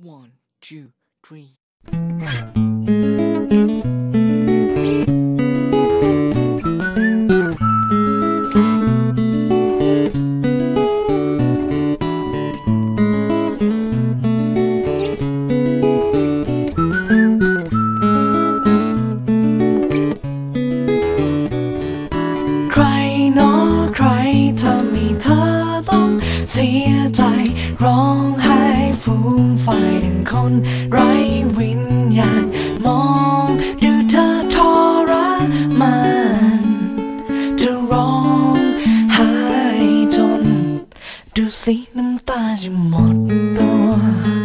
One, two, three. Cry, tell me, ta-dong, see a die, wrong, งไฟแห่งคนไร้วิญญาณมองดูเธอทรมานจะร้องหายจน ดูสิน้ำตาจะหมดตัว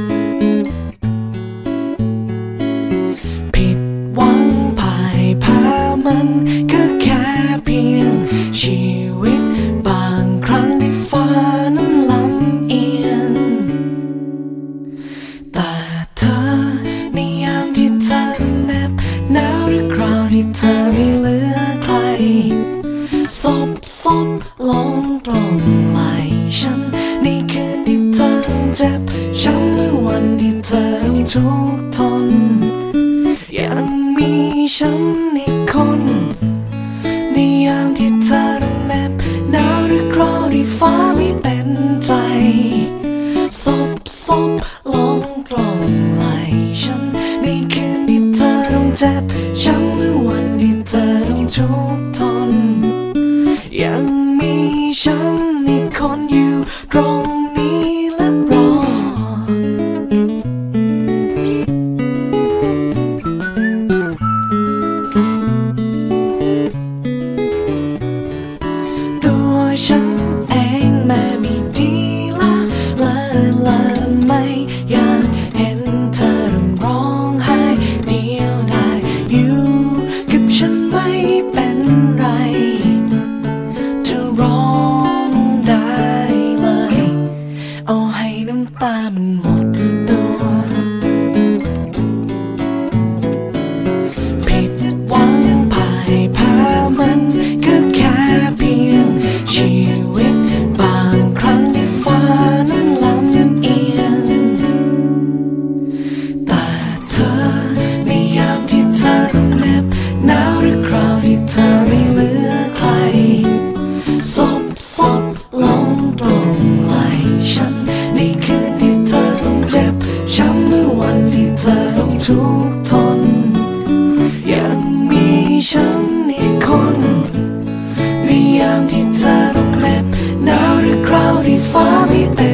มไหลฉันในคืนที่เธอเจ็บช้ำหรือวันที่เธอทุกทนยังมีฉันในคน on you. Draw cloudy, foggy day.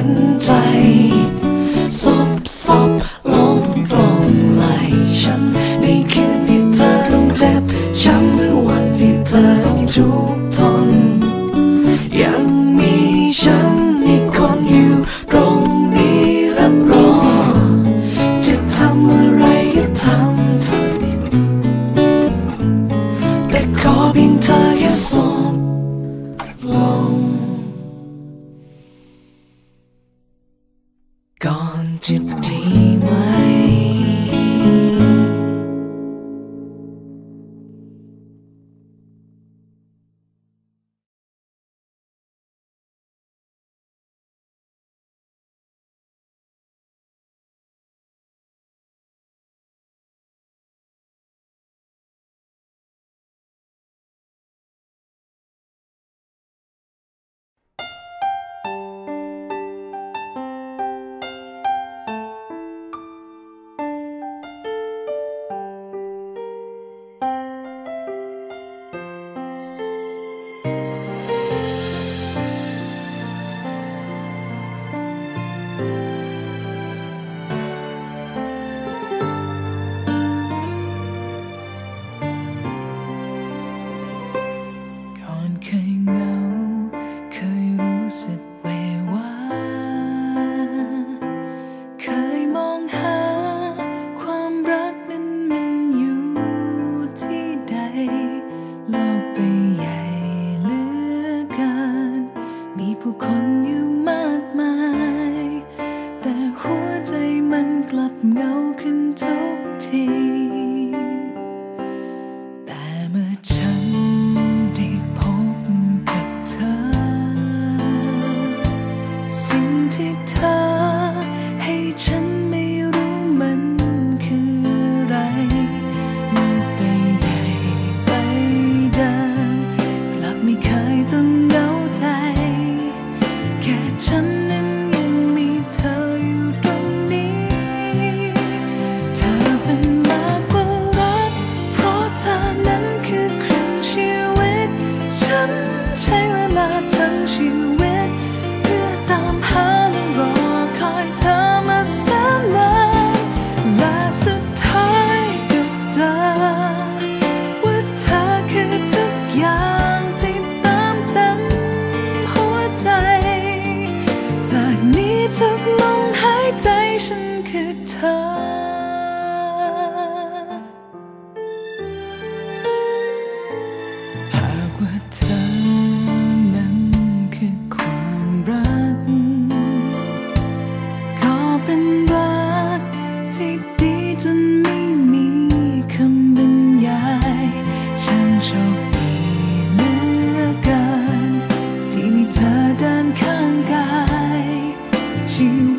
gone to deep. สิ่งที่เธอ นี้ทุกลมหายใจฉันคือเธอ you.